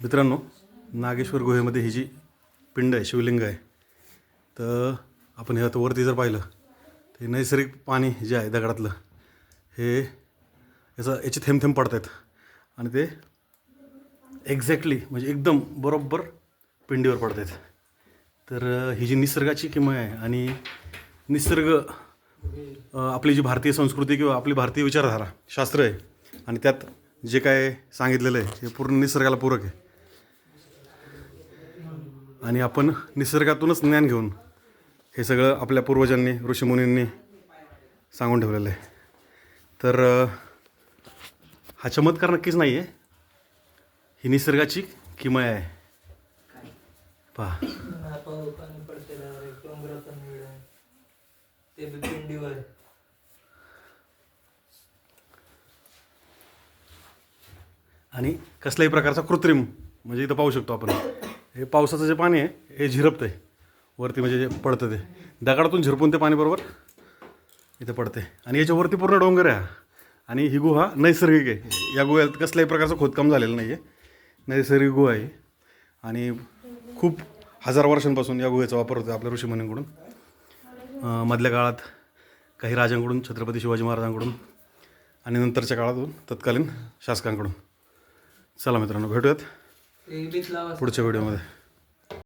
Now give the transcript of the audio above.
मित्रांनो नागेश्वर गुहेमध्ये ही जी पिंड आहे शिवलिंग आहे तर आपण हे आता वरती जर पाहिलं तर हे नैसर्गिक पाणी जे आहे दगडातलं हे याचं याचे थेंब थेंब पडत आहेत आणि ते एक्झॅक्टली म्हणजे एकदम बरोबर पिंडीवर पडत आहेत तर ही जी निसर्गाची किंमत आहे आणि निसर्ग आपली जी भारतीय संस्कृती किंवा आपली भारतीय विचारधारा शास्त्र आहे आणि त्यात जे काय सांगितलेलं आहे हे पूर्ण निसर्गाला पूरक आहे. आणि आपण निसर्गातूनच ज्ञान घेऊन हे सगळं आपल्या पूर्वजांनी ऋषीमुनींनी सांगून ठेवलेलं आहे. तर हा चमत्कार नक्कीच नाही आहे ही निसर्गाची किमया आहे. पहा. ते बी पिंडीवर आणि कसल्याही प्रकारचा कृत्रिम म्हणजे इथं पाहू शकतो आपण. हे पावसाचं जे पाणी आहे हे झिरपतं आहे वरती म्हणजे जे पडतं ते. दगडातून झिरपून ते पाणी बरोबर इथं पडते आणि याच्यावरती पूर्ण डोंगर आहे आणि ही गुहा नैसर्गिक आहे. या गुह्यात कसल्याही प्रकारचं खोदकाम झालेलं नाही आहे नैसर्गिक गुहा आहे. आणि खूप हजार वर्षांपासून या गुहेचा वापर होतो आपल्या ऋषीमुनींकडून. मधल्या काळात काही राजांकडून छत्रपती शिवाजी महाराजांकडून आणि नंतरच्या काळातून तत्कालीन शासकांकडून. चला मित्रांनो भेटूयात पुढच्या व्हिडिओमध्ये.